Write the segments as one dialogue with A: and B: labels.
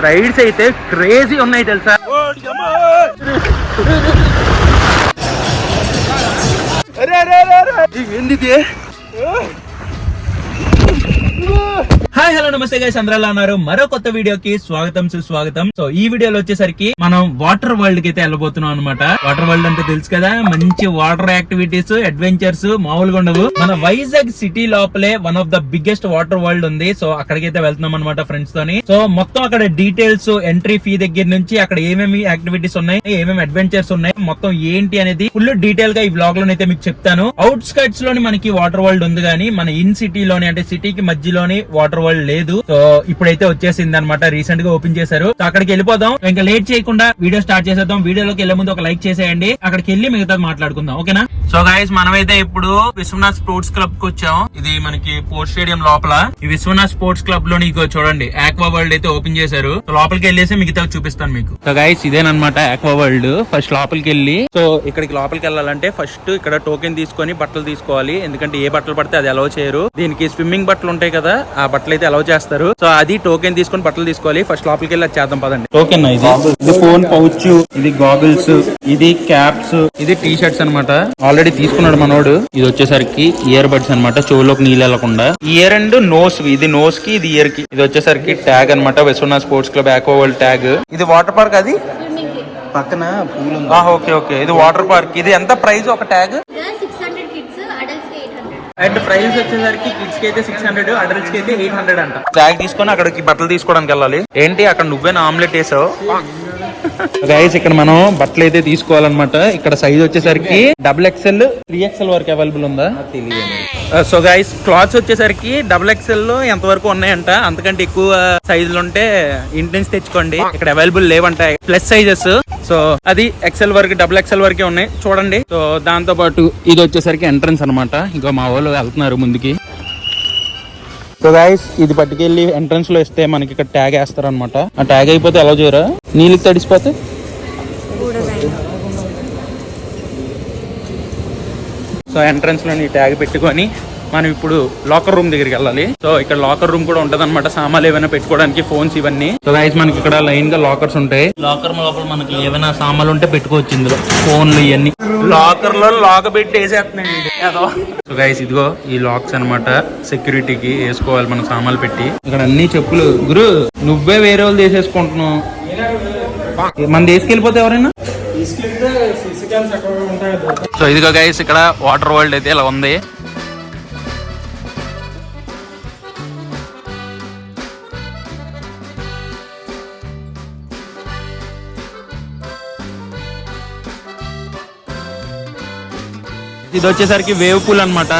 A: Rides అయితే crazy ఉన్నాయి తెలుసా? ఏంది? హాయ్ హలో నమస్తే గైస్ అందరూ ఉన్నారు? మరో కొత్త వీడియోకి స్వాగతం సుస్వాగతం. సో ఈ వీడియోలో వచ్చేసరికి మనం వాటర్ వరల్డ్కి అయితే వెళ్ళబోతున్నాం అనమాట వాటర్ వరల్డ్ అంటే తెలుసు కదా మంచి వాటర్ యాక్టివిటీస్ అడ్వెంచర్స్ మామూలుగా ఉండవు. మన వైజాగ్ సిటీ లోపలే one of the biggest water world ఉంది. సో అక్కడికైతే వెళ్తున్నాం అనమాట ఫ్రెండ్స్ తోని. సో మొత్తం అక్కడ డీటెయిల్స్ ఎంట్రీ ఫీ దగ్గర నుంచి అక్కడ ఏమేమి యాక్టివిటీస్ ఉన్నాయి ఏమేమి అడ్వెంచర్స్ ఉన్నాయి మొత్తం ఏంటి అనేది ఫుల్ డీటెయిల్గా ఈ బ్లాగ్లో అయితే మీకు చెప్తాను. అవుట్ స్కర్ట్స్లోని మనకి వాటర్ వరల్డ్ ఉంది కానీ మన ఇన్ సిటీ లోని అంటే సిటీకి మధ్యలోని వాటర్ వరల్డ్ లేదు. సో ఇప్పుడైతే వచ్చేసింది అనమాట రీసెంట్గా ఓపెన్ చేశారు. సో అక్కడికి వెళ్ళిపోదాం. ఇంకా లేట్ చేయకుండా వీడియో స్టార్ట్ చేసేద్దాం. వీడియోలోకి వెళ్ళే ముందు ఒక లైక్ చేసేయండి. అక్కడికి వెళ్ళి మిగతా మాట్లాడుకుందాం. ఓకేనా? సో గాయస్ మనమైతే ఇప్పుడు విశ్వనాథ్ స్పోర్ట్స్ క్లబ్కు వచ్చాం. ఇది మనకి పోర్ట్ స్టేడియం లోపల. ఈ విశ్వనాథ్ స్పోర్ట్స్ క్లబ్లో నీకు చూడండి ఆక్వా వరల్డ్ అయితే ఓపెన్ చేశారు. లోపలికి వెళ్ళేసి మిగతా చూపిస్తాను మీకు. సో గాయస్ ఇదేనమాట ఆక్వా వరల్డ్ ఫస్ట్ లోపలికి వెళ్ళి. సో ఇక్కడికి లోపలికి వెళ్ళాలంటే ఫస్ట్ ఇక్కడ టోకెన్ తీసుకొని బట్టలు తీసుకోవాలి. ఎందుకంటే ఏ బట్టలు పడితే అది అలౌ చేయరు. దీనికి స్విమ్మింగ్ బట్టలు ఉంటాయి కదా ఆ బట్టలు అయితే అలౌ చేస్తారు. సో అది టోకెన్ తీసుకొని బట్టలు తీసుకోవాలి. ఫస్ట్ లోపలికి వెళ్ళి అది చేద్దాం పదండి. టోకెన్ ఇది? ఇది ఫోన్ పౌచ్ ఇది గాగుల్స్ ఇది క్యాప్స్ ఇది టీ షర్ట్స్ అనమాట ఆల్రెడీ తీసుకున్నాడు మనోడు. ఇది వచ్చేసరికి ఇయర్ బడ్స్ అనమాట చెవులోకి నీళ్ళు వెళ్ళకుండా ఇయర్ అండ్ నోస్ ఇది నోస్కి ఇది ఇయర్కి. ఇది వచ్చేసరికి ట్యాగ్ అనమాట విశ్వనా sports club aqua world tag ఇది వాటర్ పార్క్ అది?
B: పక్కన పూలు.
A: ఓకే ఓకే ఇది వాటర్ పార్క్ ఇది ఎంత ప్రైస్ ఒక ట్యాగ్
C: సిక్స్ హండ్రెడ్ కిడ్స్ అడల్ట్స్కి ఎయిట్ హండ్రెడ్
A: అండ్ ప్రైస్ వచ్చేసరికి కిడ్స్కి అయితే సిక్స్ హండ్రెడ్ అడల్ట్స్కి అయితే ఎయిట్ హండ్రెడ్ అంట. ట్యాగ్ తీసుకొని అక్కడికి బట్టలు తీసుకోవడానికి వెళ్ళాలి. ఏంటి అక్కడ నువ్వేనా ఆమ్లెట్ వేసావు? గైస్ ఇక్కడ మనం బట్టలు అయితే తీసుకోవాలన్నమాట. ఇక్కడ సైజ్ వచ్చేసరికి డబుల్ ఎక్స్ఎల్ త్రీ ఎక్స్ఎల్ వరకు అవైలబుల్ ఉందా?
B: తెలియదు.
A: సో గైస్ క్లాత్స్ వచ్చేసరికి డబుల్ ఎక్స్ఎల్లో ఎంత వరకు ఉన్నాయంట? అంతకంటే ఎక్కువ సైజులు ఉంటే ఇంటి నుంచి తెచ్చుకోండి. ఇక్కడ అవైలబుల్ లేవంట. ప్లస్ సైజెస్ సో అది ఎక్సెల్ వరకు డబుల్ ఎక్సెల్ వరకే ఉన్నాయి. చూడండి. సో దాంతో పాటు ఇది వచ్చేసరికి ఎంట్రన్స్ అన్నమాట. ఇంకా మా వాళ్ళు వెళ్తున్నారు ముందుకి. సో గైస్ ఇది పట్టుకెళ్ళి ఎంట్రన్స్లో ఇస్తే మనకి ఇక్కడ ట్యాగ్ వేస్తారు అనమాట ఆ ట్యాగ్ అయిపోతే ఎలా చేయరా? నీళ్ళకి తడిసిపోతే సో ఎంట్రన్స్లో ఈ ట్యాగ్ పెట్టుకొని మనం ఇప్పుడు లాకర్ రూమ్ దగ్గరికి వెళ్ళాలి. సో ఇక్కడ లాకర్ రూమ్ కూడా ఉంటది అనమాట సామాన్లు ఏమైనా పెట్టుకోవడానికి ఫోన్స్ ఇవన్నీ. సో గైస్ మనకి ఇక్కడ లైన్గా లాకర్స్ ఉంటాయి. లాకర్ లోపల మనకి ఏమైనా సామాన్లు ఉంటే పెట్టుకోవచ్చు ఇందులో. ఫోన్లు ఇవన్నీ. లాకర్లో లాక్ పెట్టి వేసేస్తున్నాయి సో గైస్ ఇదిగో ఈ లాక్స్ అన్నమాట. సెక్యూరిటీకి వేసుకోవాలి మనం సామాన్లు పెట్టి. ఇక్కడ అన్ని చెప్పులు. గురు నువ్వే వేరే వాళ్ళు తీసేసుకుంటున్నావు. మన తీసుకెళ్ళిపోతే ఎవరైనా? సో ఇదిగో గైస్ ఇక్కడ వాటర్ వరల్డ్ అయితే ఇలా ఉంది. ఇది వచ్చేసరికి వేవ్ పూల్ అన్నమాట.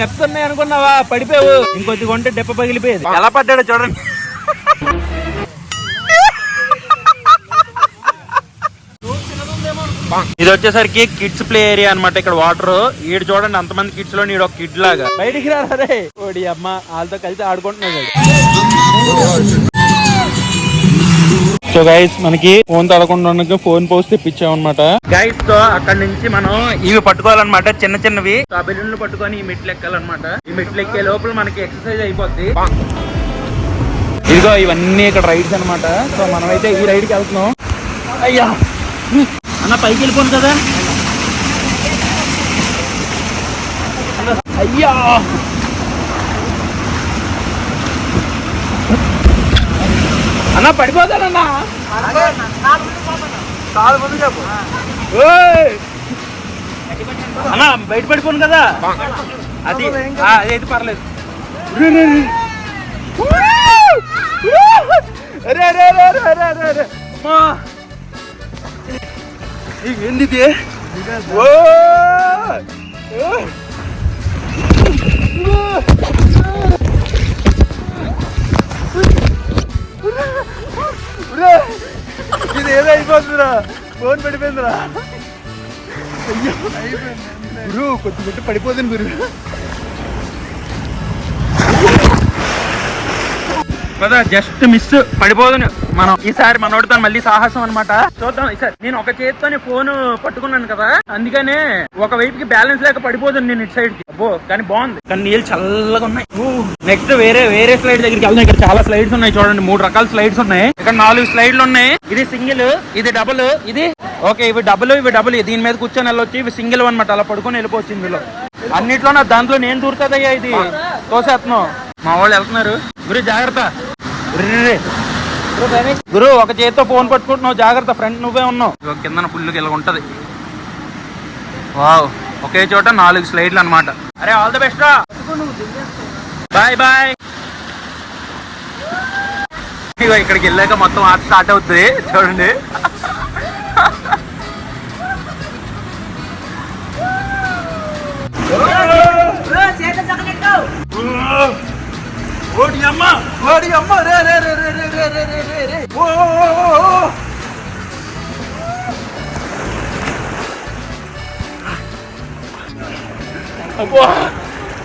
A: చెప్తున్నాయి అనుకున్నావా? పడిపోయావు. ఇంకొద్ది కొంటే దెబ్బ పగిలిపోయేది. ఎలా పడ్డాడో చూడండి. ఇది వచ్చేసరికి కిడ్స్ ప్లే ఏరియా అన్నమాట ఇక్కడ వాటర్ ఈడు చూడండి అంతమంది కిడ్స్లో నీడు ఒక కిడ్ లాగా. బయటికి రారే ఓడి అమ్మ వాళ్ళతో కలిసి ఆడుకుంటున్నాడు సో గైస్ మనకి ఫోన్ తడకుండా ఫోన్ పోస్ట్ తెప్పించామన్నమాట. గైస్తో అక్కడ నుంచి మనం ఇవి పట్టుకోవాలన్నమాట చిన్న చిన్నవి. ఆ బెలూన్లు పట్టుకొని ఈ మెట్లు ఎక్కాలన్నమాట. ఈ మెట్లు ఎక్కే లోపల మనకి ఎక్సర్సైజ్ అయిపోద్ది. ఇదిగో ఇవన్నీ ఇక్కడ రైడ్స్ అన్నమాట. సో మనమైతే ఈ రైడ్కి వెళ్తున్నాం. అయ్యా! అన్న పైకి వెళ్ళిపోను కదా. అయ్యా! అన్న పడిపోతానన్నా ఓయ్! అన్న బయట పడిపోను కదా అది ఆ, అదైతే పర్లేదు రే, రే. ఏంది ఓ! ఇది ఏదో అయిపోతుందిరా. ఫోన్ పడిపోయిందిరా. అయ్యో గురు కొద్ది కొట్టి పడిపోతుంది గురు. కదా జస్ట్ మిస్ పడిపోదును. మనం ఈసారి మనోడితో మళ్ళీ సాహసం అన్నమాట. చూద్దాం ఈసారి నేను ఒక చేతితోనే ఫోన్ పట్టుకున్నాను కదా అందుకనే ఒక వైపుకి బ్యాలెన్స్ లేక పడిపోదు నేను ఇటు సైడ్కి. అబ్బో కానీ బాగుంది. కానీ నీళ్ళు చల్లగా ఉన్నాయి. నెక్స్ట్ వేరే వేరే స్లైడ్ దగ్గరికి వెళ్దాం. ఇక్కడ చాలా స్లైడ్స్ ఉన్నాయి చూడండి మూడు రకాల స్లైడ్స్ ఉన్నాయి. ఇక్కడ నాలుగు స్లైడ్లు ఉన్నాయి. ఇది సింగిల్ ఇది డబుల్ ఇది ఓకే ఇవి డబుల్ ఇవి డబుల్ దీని మీద కూర్చొని వెళ్ళొచ్చు. ఇవి సింగిల్ అనమాట అలా పడుకొని వెళ్ళిపోవచ్చు ఇందులో. అన్నిట్లో నా దాంట్లో నేను దూరుతుందయ్యా ఇది. తోసేస్తున్నావు. మా వాళ్ళు వెళ్తున్నారు. గురి జాగ్రత్త. గురు ఒక చేతితో ఫోన్ పట్టుకుంటున్నావు. జాగ్రత్త ఫ్రంట్ నువ్వే ఉన్నావు. కిందన ఫుల్గా ఇలా ఉంటది. వావ్ ఒకే చోట నాలుగు స్లైడ్లు అన్నమాట. అరే ఆల్ ది బెస్ట్ రా. బాయ్ బాయ్ ఇక్కడికి వెళ్ళాక మొత్తం ఆట స్టార్ట్ అవుతుంది చూడండి.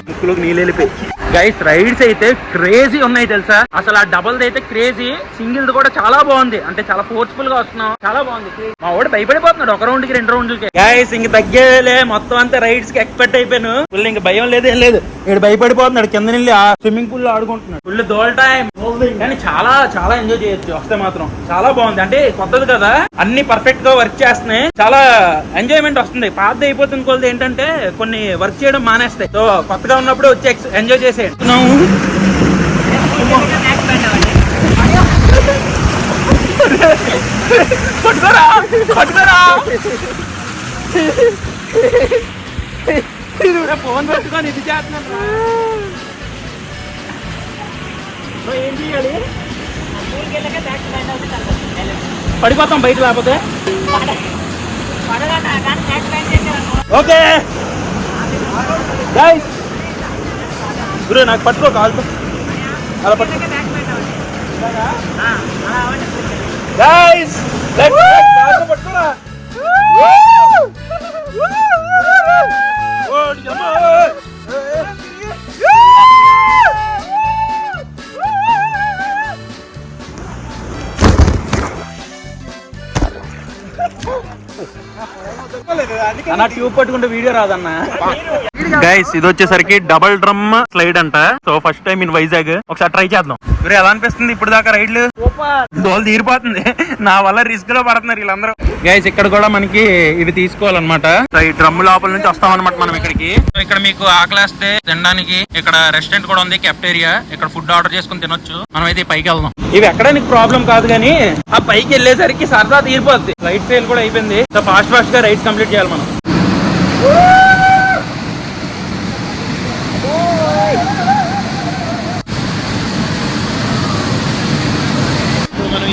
A: ముక్కులోకి నీళ్ళు వెళ్ళిపోయి గైస్ రైడ్స్ అయితే క్రేజీ ఉన్నాయి తెలుసా? అసలు ఆ డబల్ అయితే క్రేజీ సింగిల్ కూడా చాలా బాగుంది. అంటే చాలా ఫోర్స్ఫుల్గా వస్తున్నాం. చాలా బాగుంది. మా వాడు భయపడిపోతున్నాడు ఒక రౌండ్కి రెండు రౌండ్లకి గైస్ ఇంక తగ్గేలే. మొత్తం అంతా రైడ్స్కి ఎక్స్పెక్ట్ అయిపోయాను. ఫుల్ ఇంక భయం లేదు ఏం లేదు. ఇక్కడ భయపడిపోతున్నాడు. కింద నుండి ఆ స్విమ్మింగ్ పూల్లో ఆడుకుంటున్నాడు. ఫుల్ దోల్ టైం కానీ చాలా చాలా ఎంజాయ్ చేయొచ్చు. వస్తే మాత్రం. చాలా బాగుంది. అంటే కొత్తది కదా. అన్ని పర్ఫెక్ట్గా వర్క్ చేస్తున్నాయి. చాలా ఎంజాయ్మెంట్ వస్తుంది. పాత అయిపోతుంది కొలది ఏంటంటే కొన్ని వర్క్ చేయడం మానేస్తాయి. సో కొత్తగా ఉన్నప్పుడు వచ్చి ఎంజాయ్ చేసే పట్టుకోరా పట్టుకోరా ఫోన్ పెట్టుకొని ఇది చేస్తున్నాను ఏం చేయాలి పడిపోతాం బయట లేకపోతే ఓకే. గైస్ గురు నాకు పట్టుకో కాల్తో అలా గైస్ పట్టుకోరా. అన్న ట్యూబ్ పట్టుకుంటే వీడియో రాదన్న. గైస్ ఇది వచ్చేసరికి డబల్ డ్రమ్ స్లైడ్ అంట. So first time in Vizag ఒకసారి ట్రై చేద్దాం. మీరు ఎలా అనిపిస్తుంది ఇప్పుడు దాకా రైడ్లు? దోలు తీరిపోతుంది. నా వల్ల రిస్క్లో పడుతున్నారు వీళ్ళందరూ. గైస్ ఇక్కడ కూడా మనకి ఇవి తీసుకోవాలన్నమాట. ఈ డ్రమ్ లోపల నుంచి వస్తాం అనమాట మనం ఇక్కడికి. ఇక్కడ మీకు ఆకలేస్తే తినడానికి ఇక్కడ రెస్టారెంట్ కూడా ఉంది కెఫ్టేరియా ఇక్కడ ఫుడ్ ఆర్డర్ చేసుకుని తినొచ్చు. మనం అయితే పైకి వెళ్దాం. ఇవి ఎక్కడ నీకు ప్రాబ్లం కాదు కానీ ఆ పైకి వెళ్ళేసరికి సరదా తీరిపోద్ది. రైట్ ఫెయిల్ కూడా అయిపోయింది. సో ఫాస్ట్ ఫాస్ట్గా రైడ్స్ కంప్లీట్ చేయాలి మనం సో మనం ఈ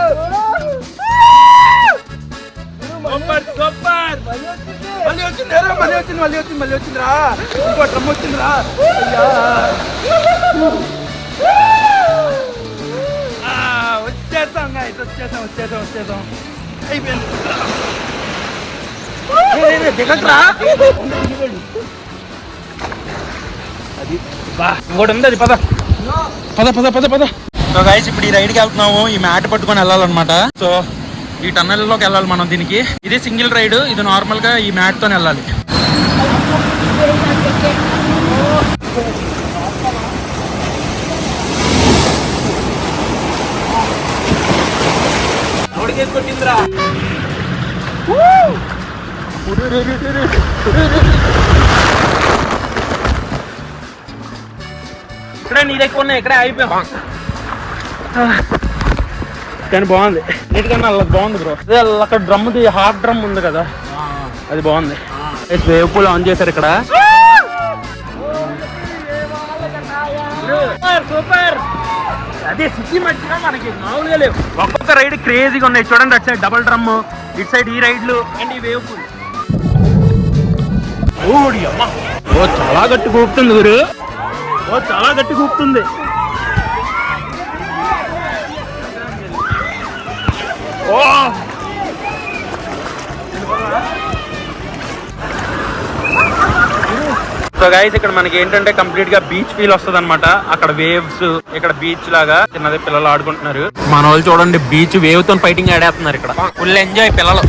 B: మళ్ళీ వచ్చింది మళ్ళీ వచ్చింది మళ్ళీ వచ్చిందిరా. ఇంకో డ్రమ్ వచ్చిందిరా. అయ్యా.
A: ఆ, వచ్చేసాం వచ్చేసాం వచ్చేసాం వచ్చేసాం. అయిపోయింది. దిగట్రా అది బా. ఇంకోటి ఉంది అది పద. పద పద పద పద. సో గైస్ ఇప్పుడు ఈ రైడ్కి వెళ్తున్నాము. ఈ మ్యాట్ పట్టుకొని వెళ్ళాలన్నమాట. సో ఈ టన్నెల్లోకి వెళ్ళాలి మనం దీనికి. ఇది సింగిల్ రైడ్ ఇది నార్మల్గా ఈ మ్యాట్ వెళ్ళాలి. కొట్టిందిరా ఇక్కడే నీ దగ్గర ఉన్నాయి ఇక్కడే అయిపోయాం కానీ బాగుంది నీటికన్నా అలా బాగుంది బ్రో అదే అక్కడ డ్రమ్ హాఫ్ డ్రమ్ ఉంది కదా అది బాగుంది వేవ్ పూల్ ఆన్ చేశారు ఇక్కడ. Super super. అదే సిటీ మధ్యన మనకి మామూలుగా లేవు. ఒక్కొక్క రైడ్ క్రేజీగా ఉన్నాయి. చూడండి అటు సైడ్ డబల్ డ్రమ్ ఇటు సైడ్ ఈ రైడ్లు అండ్ ఈ వేవ్ పూల్ ఓడి అమ్మ. ఓ చాలా గట్టి కూపుతుంది గురు. ఓ చాలా గట్టి కూపుతుంది. ఓ. సో గైస్ ఇక్కడ మనకి ఏంటంటే కంప్లీట్గా బీచ్ ఫీల్ వస్తుంది అనమాట అక్కడ వేవ్స్ ఇక్కడ బీచ్ లాగా చిన్నది పిల్లలు ఆడుకుంటున్నారు. మన వాళ్ళు చూడండి బీచ్ వేవ్తో ఫైటింగ్ ఆడేస్తున్నారు ఇక్కడ. ఫుల్ ఎంజాయ్ పిల్లలు.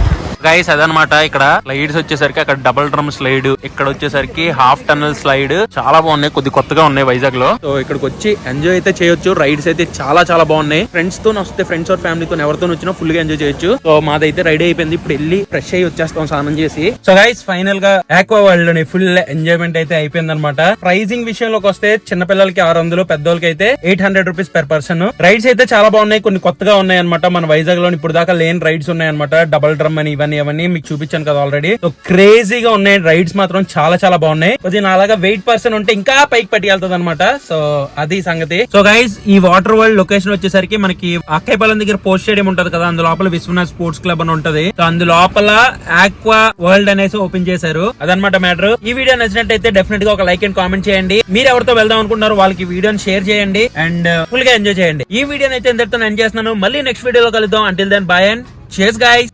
A: గైస్ అదనమాట ఇక్కడ స్లైడ్స్ వచ్చేసరికి అక్కడ డబుల్ డ్రమ్ స్లైడ్ ఇక్కడ వచ్చేసరికి హాఫ్ టన్నల్ స్లైడ్ చాలా బాగున్నాయి కొద్ది కొత్తగా ఉన్నాయి వైజాగ్లో సో ఇక్కడికి వచ్చి ఎంజాయ్ అయితే చేయొచ్చు. రైడ్స్ అయితే చాలా చాలా బాగున్నాయి. ఫ్రెండ్స్తో వస్తే ఫ్రెండ్స్ ఆర్ ఫ్యామిలీతో ఎవరితో వచ్చినా ఫుల్గా ఎంజాయ్ చేయొచ్చు. సో మాదైతే రైడ్ అయిపోయింది. ఇప్పుడు వెళ్ళి ఫ్రెష్ అయ్యి వచ్చేస్తాం స్నానం చేసి. సో గైస్ ఫైనల్గా ఆక్వా వరల్డ్లోని ఫుల్ ఎంజాయ్మెంట్ అయితే అయిపోయింది అనమాట ప్రైజింగ్ విషయంలోకి వస్తే చిన్నపిల్లలకి ఆరు వందలు పెద్దోళ్ళకి అయితే eight hundred rupees per person rides అయితే చాలా బాగున్నాయి. కొన్ని కొత్తగా ఉన్నాయి అనమాట మన వైజాగ్లో ఇప్పుడు దాకా లేని రైడ్స్ ఉన్నాయి అనమాట డబల్ డ్రమ్ అని ఇవన్నీ అవన్నీ మీకు చూపించాను కదా ఆల్రెడీ సో క్రేజీగా ఉన్నాయి. రైడ్స్ మాత్రం చాలా చాలా బాగున్నాయి. కొద్దిగా నాలాగా వెయిట్ పర్సన్ ఉంటే ఇంకా పైకి పట్టుకెళ్తుంది అనమాట సో అది సంగతి. సో గైస్ ఈ వాటర్ వరల్డ్ లొకేషన్ వచ్చేసరికి మనకి అక్కైపాలెం దగ్గర పోస్ట్ స్టేడియం ఉంటది కదా అందు లోపల విశ్వనాథ్ స్పోర్ట్స్ క్లబ్ అని ఉంటది. సో అందు లోపల ఆక్వా వరల్డ్ అనేసి ఓపెన్ చేశారు. అదనమాట మ్యాటర్ ఈ వీడియో నచ్చినట్టయితే డెఫినెట్గా ఒక లైక్ అండ్ కామెంట్ చేయండి. మీరు ఎవరితో వెళ్దాం అనుకుంటున్నారు వాళ్ళకి వీడియోని షేర్ చేయండి. అండ్ ఫుల్ uh, గా ఎంజాయ్ చేయండి. ఈ వీడియోని అయితే ఎంతటితో ఎంజాయ్ చేస్తున్నాను. మళ్ళీ నెక్స్ట్ వీడియోలో కలుద్దాం. అంటిల్ దెన్ బాయ్ అండ్ చేస్ గైస్